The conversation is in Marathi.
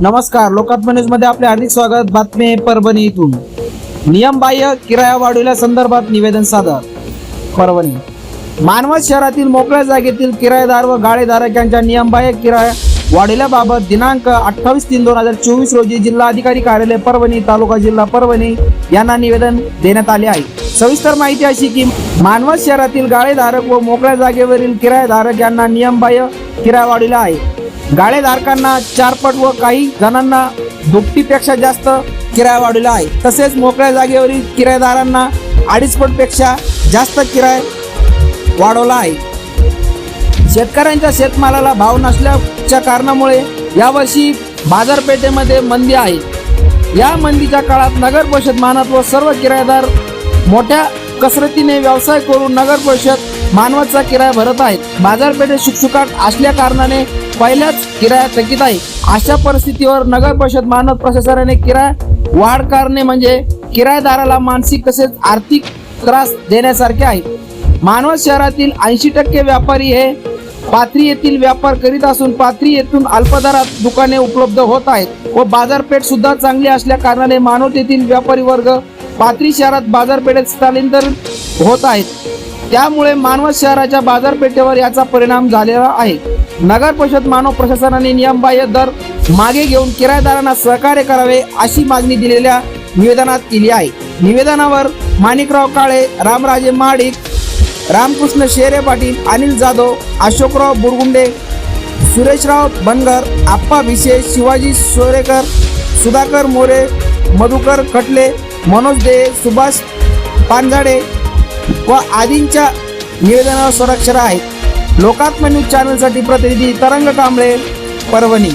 नमस्कार लोकात्म न्यूजमध्ये आपले हार्दिक स्वागत. बातमी परभणी इथून. नियमबाह्य किराया वाढवल्या संदर्भात निवेदन सादर. परभणी. मानवत शहरातील मोकळ्या जागेतील किरायेदार व गाळेधारक यांच्या नियमबाह्य किराया वाढवल्याबाबत दिनांक अठ्ठावीस तीन दोन हजार चोवीस रोजी जिल्हा अधिकारी कार्यालय परभणी तालुका जिल्हा परभणी यांना निवेदन देण्यात आले आहे. सविस्तर माहिती अशी की मानवत शहरातील गाळेधारक व मोकळ्या जागेवरील किरायेधारक यांना नियमबाह्य किराया वाढविला आहे. गाळेधारकांना चारपट व काही जणांना दुपटीपेक्षा जास्त किराया वाढवला आहे. तसेच मोकळ्या जागेवरील किरायेदारांना अडीचपटपेक्षा जास्त किराया वाढवला आहे. शेतकऱ्यांच्या शेतमालाला भाव नसल्याच्या कारणामुळे यावर्षी बाजारपेठेमध्ये मंदी आहे. या मंदीच्या काळात नगर परिषद मानत व सर्व किरायेदार मोठ्या कसरतीने व्यवसाय करून नगर परिषद मानवाचा किराया भरत आहेत. बाजारपेठेत शुकशुकाट असल्या कारणाने पहिल्याच किराया थकीत आहे. अशा परिस्थितीवर नगर परिषद मानव प्रशासनाने किराया वाढ करणे म्हणजे किरायदाराला मानसिक तसेच आर्थिक त्रास देण्यासारखे आहे मानवत शहरातील ऐंशी टक्के व्यापारी हे पाथरी येथील व्यापार करीत असून पाथरी येथून अल्पदरात दुकाने उपलब्ध होत आहेत व बाजारपेठ सुद्धा चांगली असल्या कारणाने मानवत येथील व्यापारी वर्ग पाथरी शहरात बाजारपेठेत स्थलांतरित होत आहेत. त्यामुळे मानवत शहराच्या बाजारपेठेवर याचा परिणाम झालेला आहे. नगर परिषद मानव प्रशासनाने नियमबाह्य दर मागे घेऊन किरायदारांना सहकार्य करावे अशी मागणी दिलेल्या निवेदनात केली आहे. निवेदनावर माणिकराव काळे रामराजे माडिक रामकृष्ण शेरे पाटील अनिल जाधव अशोकराव बुरगुंडे सुरेशराव बनगर आप्पा भिसे शिवाजी सोरेकर सुधाकर मोरे मधुकर खटले मनोज दे सुभाष पानजाडे व आदींच्या निवेदनावर स्वराक्षर आहेत लोकात्म न्यूज चॅनलसाठी प्रतिनिधी तरंग कांबळे परभणी.